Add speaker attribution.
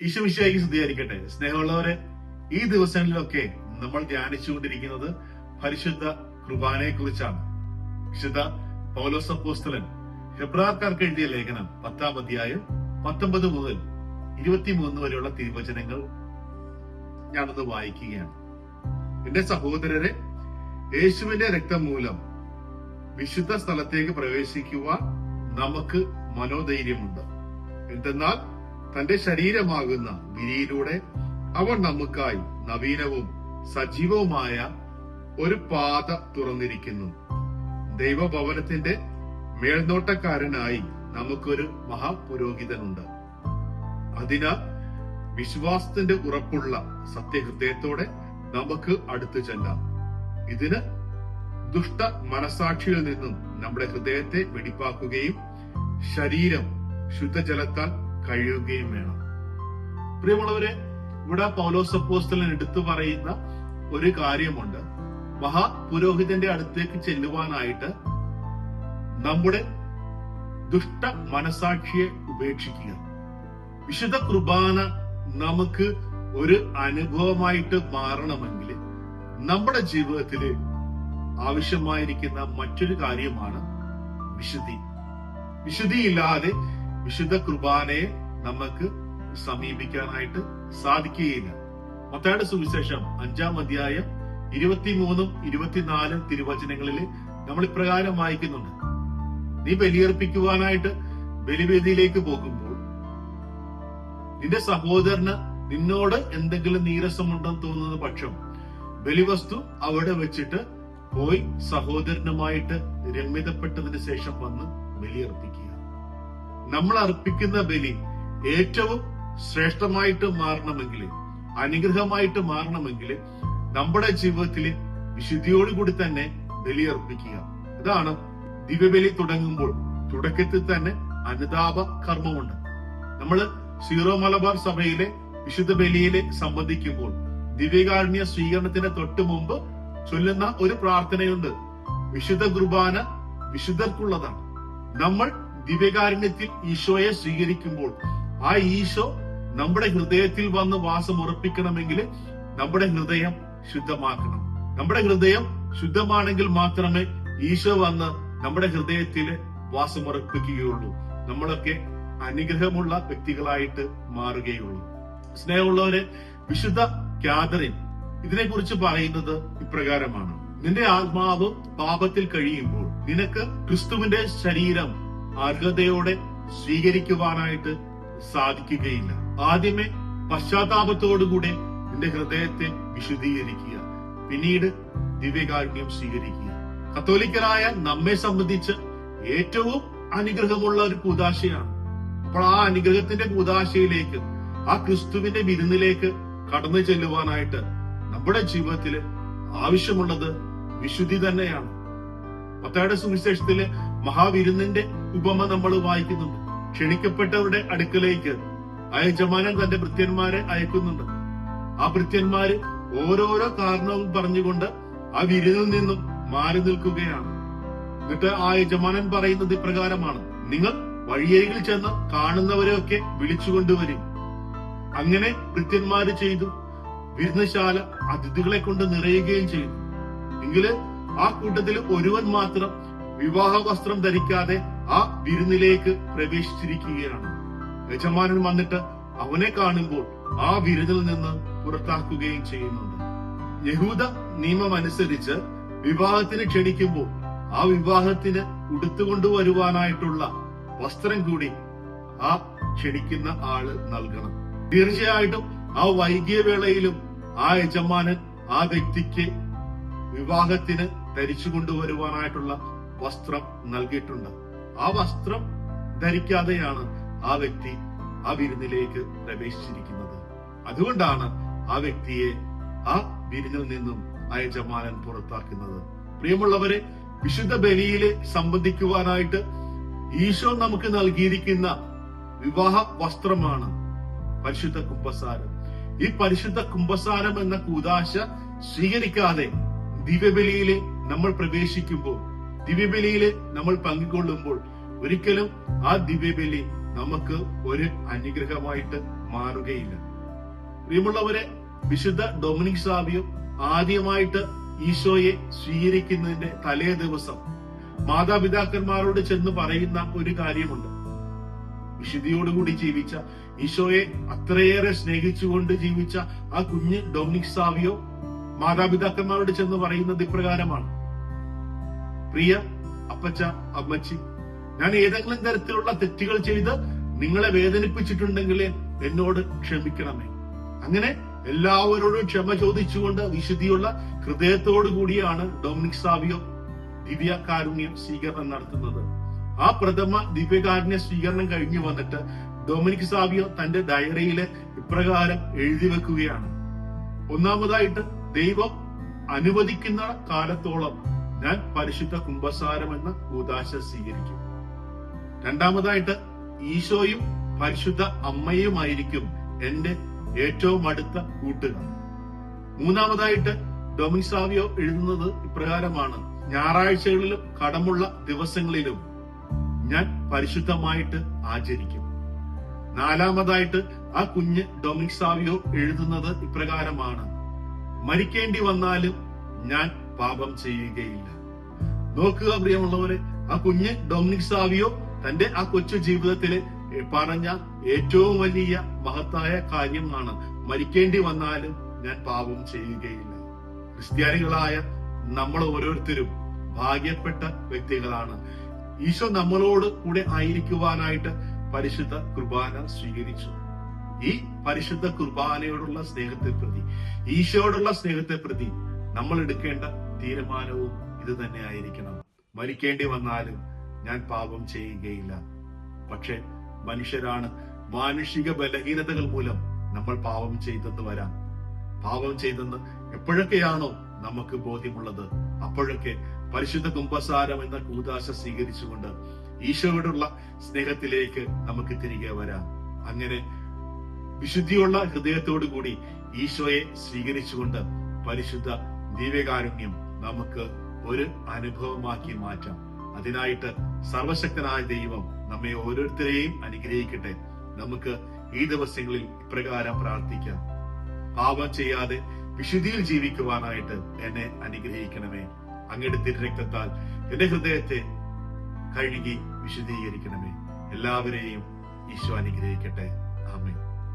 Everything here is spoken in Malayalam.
Speaker 1: ഈശോമിശിയായി സ്തുതിയായിരിക്കട്ടെ. സ്നേഹമുള്ളവരെ ഈ ദിവസങ്ങളിലൊക്കെ നമ്മൾ ധ്യാനിച്ചുകൊണ്ടിരിക്കുന്നത് പരിശുദ്ധ കുർബാനയെ കുറിച്ചാണ് വിശുദ്ധ പൗലോസ് അപ്പോസ്തലൻ ഹെബ്രാക്കാർക്ക് എഴുതിയ ലേഖനം പത്താം അധ്യായം പത്തൊമ്പത് മുതൽ ഇരുപത്തിമൂന്ന് വരെയുള്ള തിരുവചനങ്ങൾ ഞാനൊന്ന് വായിക്കുകയാണ്. എന്റെ സഹോദരരെ യേശുവിന്റെ രക്തം മൂലം വിശുദ്ധ സ്ഥലത്തേക്ക് പ്രവേശിക്കുവാൻ നമുക്ക് മനോധൈര്യമുണ്ട്. എന്തെന്നാൽ തന്റെ ശരീരമാകുന്ന വിരിയിലൂടെ അവൻ നമുക്കായി നവീനവും സജീവവുമായ ഒരു പാത തുറന്നിരിക്കുന്നു. ദൈവഭവനത്തിന്റെ മേൽനോട്ടക്കാരനായി നമുക്കൊരു മഹാപുരോഹിതനുണ്ട്. അതിനാൽ വിശ്വാസത്തിന്റെ ഉറപ്പുള്ള സത്യഹൃദയത്തോടെ നമുക്ക് അടുത്തു ചെല്ലാം. ഇതിന് ദുഷ്ട മനസാക്ഷിയിൽ നിന്നും നമ്മുടെ ഹൃദയത്തെ വെടിപ്പാക്കുകയും ശരീരം ശുദ്ധജലത്താൽ കഴിയുകയും വേണം. പ്രിയമുള്ളവരെ ഇവിടെ പൗലോസ് അപ്പോസ്തലൻ എടുത്തു പറയുന്ന ഒരു കാര്യമുണ്ട്. മഹാപുരോഹിതന്റെ അടുത്തേക്ക് ചെല്ലുവാനായിട്ട് നമ്മുടെ ദുഷ്ട മനസാക്ഷിയെ ഉപേക്ഷിക്കുക. വിശുദ്ധ കുർബാന നമുക്ക് ഒരു അനുഭവമായിട്ട് മാറണമെങ്കിൽ നമ്മുടെ ജീവിതത്തിൽ ആവശ്യമായിരിക്കുന്ന മറ്റൊരു കാര്യമാണ് വിശുദ്ധി. വിശുദ്ധിയില്ലാതെ വിശുദ്ധ കുർബാനയെ നമുക്ക് സമീപിക്കാനായിട്ട് സാധിക്കുകയില്ല. മത്തായുടെ സുവിശേഷം അഞ്ചാം അധ്യായം ഇരുപത്തിമൂന്നും ഇരുപത്തിനാലും തിരുവചനങ്ങളിൽ നമ്മൾ ഇപ്രകാരം വായിക്കുന്നുണ്ട്. നീ ബലിയർപ്പിക്കുവാനായിട്ട് ബലിവേദിയിലേക്ക് പോകുമ്പോൾ നിന്റെ സഹോദരന് നിന്നോട് എന്തെങ്കിലും നീരസമുണ്ടെന്ന് തോന്നുന്ന പക്ഷം ബലിവസ്തു അവിടെ വെച്ചിട്ട് പോയി സഹോദരനുമായിട്ട് രമ്യതപ്പെട്ടതിന് ശേഷം വന്ന് ബലിയർപ്പിക്കുക. നമ്മൾ അർപ്പിക്കുന്ന ബലി ഏറ്റവും ശ്രേഷ്ഠമായിട്ട് മാറണമെങ്കിൽ അനുഗ്രഹമായിട്ട് മാറണമെങ്കിൽ നമ്മുടെ ജീവിതത്തിൽ വിശുദ്ധിയോടുകൂടി തന്നെ ബലി അർപ്പിക്കുക. അതാണ് ദിവ്യബലി തുടങ്ങുമ്പോൾ തുടക്കത്തിൽ തന്നെ അനുതാപ കർമ്മമുണ്ട്. നമ്മൾ സീറോ മലബാർ സഭയിലെ വിശുദ്ധ ബലിയിലെ സംബന്ധിക്കുമ്പോൾ ദിവ്യകാരുണ്യ സ്വീകരണത്തിന് തൊട്ട് മുമ്പ് ചൊല്ലുന്ന ഒരു പ്രാർത്ഥനയുണ്ട്. വിശുദ്ധ കുർബാന വിശുദ്ധർക്കുള്ളതാണ്. നമ്മൾ ദിവ്യകാരുണ്യത്തിൽ ഈശോയെ സ്വീകരിക്കുമ്പോൾ ആ ഈശോ നമ്മുടെ ഹൃദയത്തിൽ വന്ന് വാസം ഉറപ്പിക്കണമെങ്കിൽ നമ്മുടെ ഹൃദയം ശുദ്ധമാക്കണം. നമ്മുടെ ഹൃദയം ശുദ്ധമാണെങ്കിൽ മാത്രമേ ഈശോ വന്ന് നമ്മുടെ ഹൃദയത്തിൽ വാസമുറപ്പിക്കുകയുള്ളൂ നമ്മളൊക്കെ അനുഗ്രഹമുള്ള വ്യക്തികളായിട്ട് മാറുകയുള്ളൂ. സ്നേഹമുള്ളവരെ വിശുദ്ധ കാതറിൻ ഇതിനെക്കുറിച്ച് പറയുന്നത് ഇപ്രകാരമാണ്. നിന്റെ ആത്മാവ് പാപത്തിൽ കഴിയുമ്പോൾ നിനക്ക് ക്രിസ്തുവിന്റെ ശരീരം അർഹതയോടെ സ്വീകരിക്കുവാനായിട്ട് സാധിക്കുകയില്ല. ആദ്യമേ പശ്ചാത്താപത്തോടുകൂടെ നിന്റെ ഹൃദയത്തെ വിശുദ്ധീകരിക്കുക. പിന്നീട് ദിവ്യകാരുണ്യം സ്വീകരിക്കുക. കത്തോലിക്കരായ നമ്മെ സംബന്ധിച്ച് ഏറ്റവും അനുഗ്രഹമുള്ള ഒരു കൂതാശയാണ്. അപ്പോൾ ആ അനുഗ്രഹത്തിന്റെ കൂതാശയിലേക്ക് ആ ക്രിസ്തുവിന്റെ വിരുന്നിലേക്ക് കടന്നു ചെല്ലുവാനായിട്ട് നമ്മുടെ ജീവിതത്തിൽ ആവശ്യമുള്ളത് വിശുദ്ധി തന്നെയാണ്. മത്തയുടെ സുവിശേഷത്തിലെ മഹാവിരുന്നിന്റെ ഉപമ നമ്മൾ വായിക്കുന്നുണ്ട്. ക്ഷണിക്കപ്പെട്ടവരുടെ അടുക്കലേക്ക് ആ യജമാനൻ തന്റെ ഭൃത്യന്മാരെ അയക്കുന്നുണ്ട്. ആ ഭൃത്യന്മാര് ഓരോരോ കാരണവും പറഞ്ഞുകൊണ്ട് ആ വിരുന്നിൽ നിന്നും മാറി നിൽക്കുകയാണ്. എന്നിട്ട് ആ യജമാനൻ പറയുന്നത് ഇപ്രകാരമാണ്. നിങ്ങൾ വഴിയരികിൽ ചെന്ന് കാണുന്നവരെയൊക്കെ വിളിച്ചുകൊണ്ടുവരും അങ്ങനെ ഭൃത്യന്മാര് ചെയ്തു. വിരുന്നശാല അതിഥികളെ കൊണ്ട് നിറയുകയും ചെയ്തു. എങ്കിൽ ആ കൂട്ടത്തിൽ ഒരുവൻ മാത്രം വിവാഹ വസ്ത്രം ധരിക്കാതെ ആ വിരുന്നിലേക്ക് പ്രവേശിച്ചിരിക്കുകയാണ്. യജമാനൻ വന്നിട്ട് അവനെ കാണുമ്പോൾ ആ വിരുന്നിൽ നിന്ന് പുറത്താക്കുകയും ചെയ്യുന്നുണ്ട്. യഹൂദ നിയമം അനുസരിച്ച് വിവാഹത്തിന് ക്ഷണിക്കുമ്പോൾ ആ വിവാഹത്തിന് ഉടുത്തുകൊണ്ടുവരുവാനായിട്ടുള്ള വസ്ത്രം കൂടി ആ ക്ഷണിക്കുന്ന ആൾ നൽകണം. തീർച്ചയായിട്ടും ആ വൈകിയ വേളയിലും ആ യജമാനൻ ആ വ്യക്തിക്ക് വിവാഹത്തിന് ധരിച്ചു കൊണ്ടുവരുവാനായിട്ടുള്ള വസ്ത്രം നൽകിയിട്ടുണ്ട്. ആ വസ്ത്രം ധരിക്കാതെയാണ് ആ വ്യക്തി ആ വിരുന്നിലേക്ക് പ്രവേശിച്ചിരിക്കുന്നത്. അതുകൊണ്ടാണ് ആ വ്യക്തിയെ ആ വിരുന്നിൽ നിന്നും ആ യജമാനൻ പുറത്താക്കുന്നത്. പ്രിയമുള്ളവരെ വിശുദ്ധ ബലിയിലെ സംബന്ധിക്കുവാനായിട്ട് ഈശോ നമുക്ക് നൽകിയിരിക്കുന്ന വിവാഹ വസ്ത്രമാണ് പരിശുദ്ധ കുംഭസാരം. ഈ പരിശുദ്ധ കുംഭസാരം എന്ന കൂതാശ സ്വീകരിക്കാതെ ദിവ്യബലിയിലെ നമ്മൾ പ്രവേശിക്കുമ്പോൾ ദിവ്യബലിയിൽ നമ്മൾ പങ്കുകൊള്ളുമ്പോൾ ഒരിക്കലും ആ ദിവ്യബലി നമുക്ക് ഒരു അനുഗ്രഹമായിട്ട് മാറുകയില്ല. പ്രിയമുള്ളവരെ വിശുദ്ധ ഡൊമിനിക് സാബിയും ആദ്യമായിട്ട് ഈശോയെ സ്വീകരിക്കുന്നതിന്റെ തലേ ദിവസം മാതാപിതാക്കന്മാരോട് ചെന്ന് പറയുന്ന ഒരു കാര്യമുണ്ട്. വിശുദ്ധിയോടുകൂടി ജീവിച്ച ഈശോയെ അത്രയേറെ സ്നേഹിച്ചുകൊണ്ട് ജീവിച്ച ആ കുഞ്ഞ് ഡൊമിനിക് സാവിയോ മാതാപിതാക്കന്മാരോട് ചെന്ന് പറയുന്നത് ഇപ്രകാരമാണ്. പ്രിയ അപ്പച്ച അമ്മച്ചി ഞാൻ ഏതെങ്കിലും തരത്തിലുള്ള തെറ്റുകൾ ചെയ്ത് നിങ്ങളെ വേദനിപ്പിച്ചിട്ടുണ്ടെങ്കിൽ എന്നോട് ക്ഷമിക്കണമേ. അങ്ങനെ എല്ലാവരോടും ക്ഷമ ചോദിച്ചുകൊണ്ട് വിശുദ്ധിയുള്ള ഹൃദയത്തോടു കൂടിയാണ് ഡൊമിനിക് സാവിയോ ദിവ്യ കാരുണ്യം സ്വീകരണം നടത്തുന്നത്. ആ പ്രഥമ ദിവ്യകാരുണ്യ സ്വീകരണം കഴിഞ്ഞു വന്നിട്ട് ഡൊമിനിക് സാവിയോ തന്റെ ഡയറിയിൽ ഇപ്രകാരം എഴുതി വെക്കുകയാണ്. ഒന്നാമതായിട്ട് ദൈവം അനുവദിക്കുന്ന കാലത്തോളം ഞാൻ പരിശുദ്ധ കുംഭസാരം എന്ന കൂതാശ സ്വീകരിക്കും. രണ്ടാമതായിട്ട് ഈശോയും പരിശുദ്ധ അമ്മയുമായിരിക്കും എന്റെ ഏറ്റവും അടുത്ത കൂട്ടുകാർ. മൂന്നാമതായിട്ട് ഡൊമിസാവിയോ എഴുതുന്നത് ഇപ്രകാരമാണ്. ഞായറാഴ്ചകളിലും കടമുള്ള ദിവസങ്ങളിലും ഞാൻ പരിശുദ്ധമായിട്ട് ആചരിക്കും. നാലാമതായിട്ട് ആ കുഞ്ഞ് ഡൊമിക് സാവിയോ എഴുതുന്നത് ഇപ്രകാരമാണ്. മരിക്കേണ്ടി വന്നാലും ഞാൻ പാപം ചെയ്യുകയില്ല. നോക്കുക പ്രിയമുള്ളവരെ ആ കുഞ്ഞ് ഡൊമിനിക് സാവിയോ തന്റെ ആ കൊച്ചു ജീവിതത്തിൽ പറഞ്ഞ ഏറ്റവും വലിയ മഹത്തായ കാര്യമാണ് മരിക്കേണ്ടി വന്നാലും ഞാൻ പാപം ചെയ്യുകയില്ല. ക്രിസ്ത്യാനികളായ നമ്മൾ ഓരോരുത്തരും ഭാഗ്യപ്പെട്ട വ്യക്തികളാണ്. ഈശോ നമ്മളോട് കൂടെ ആയിരിക്കുവാനായിട്ട് പരിശുദ്ധ കുർബാന സ്വീകരിച്ചു. ഈ പരിശുദ്ധ കുർബാനയോടുള്ള സ്നേഹത്തെ പ്രതി ഈശോയോടുള്ള സ്നേഹത്തെ പ്രതി നമ്മൾ എടുക്കേണ്ട തീരുമാനവും ഇത് തന്നെ ആയിരിക്കണം. മരിക്കേണ്ടി വന്നാലും ഞാൻ പാപം ചെയ്യുകയില്ല. പക്ഷെ മനുഷ്യരാണ്. മാനുഷിക ബലഹീനതകൾ മൂലം നമ്മൾ പാപം ചെയ്തെന്ന് വരാം. പാപം ചെയ്തെന്ന് എപ്പോഴൊക്കെയാണോ നമുക്ക് ബോധ്യമുള്ളത്. അപ്പോഴൊക്കെ പരിശുദ്ധ കുംഭസാരം എന്ന കൂതാശ സ്വീകരിച്ചുകൊണ്ട് ഈശോയോടുള്ള സ്നേഹത്തിലേക്ക് നമുക്ക് തിരികെ വരാം. അങ്ങനെ വിശുദ്ധിയുള്ള ഹൃദയത്തോടു കൂടി ഈശോയെ സ്വീകരിച്ചുകൊണ്ട് പരിശുദ്ധ ദിവ്യകാരുണ്യം നമുക്ക് ഒരു അനുഭവമാക്കി മാറ്റാം. അതിനായിട്ട് സർവശക്തനായ ദൈവം നമ്മെ ഓരോരുത്തരെയും അനുഗ്രഹിക്കട്ടെ. നമുക്ക് ഈ ദിവസങ്ങളിൽ ഇപ്രകാരം പ്രാർത്ഥിക്കാം. പാപം ചെയ്യാതെ വിശുദ്ധിയിൽ ജീവിക്കുവാനായിട്ട് എന്നെ അനുഗ്രഹിക്കണമേ. അങ്ങയുടെ തിരുരക്തത്താൽ എന്റെ ഹൃദയത്തെ കഴുകി വിശുദ്ധീകരിക്കണമേ. എല്ലാവരെയും ഈശോ അനുഗ്രഹിക്കട്ടെ.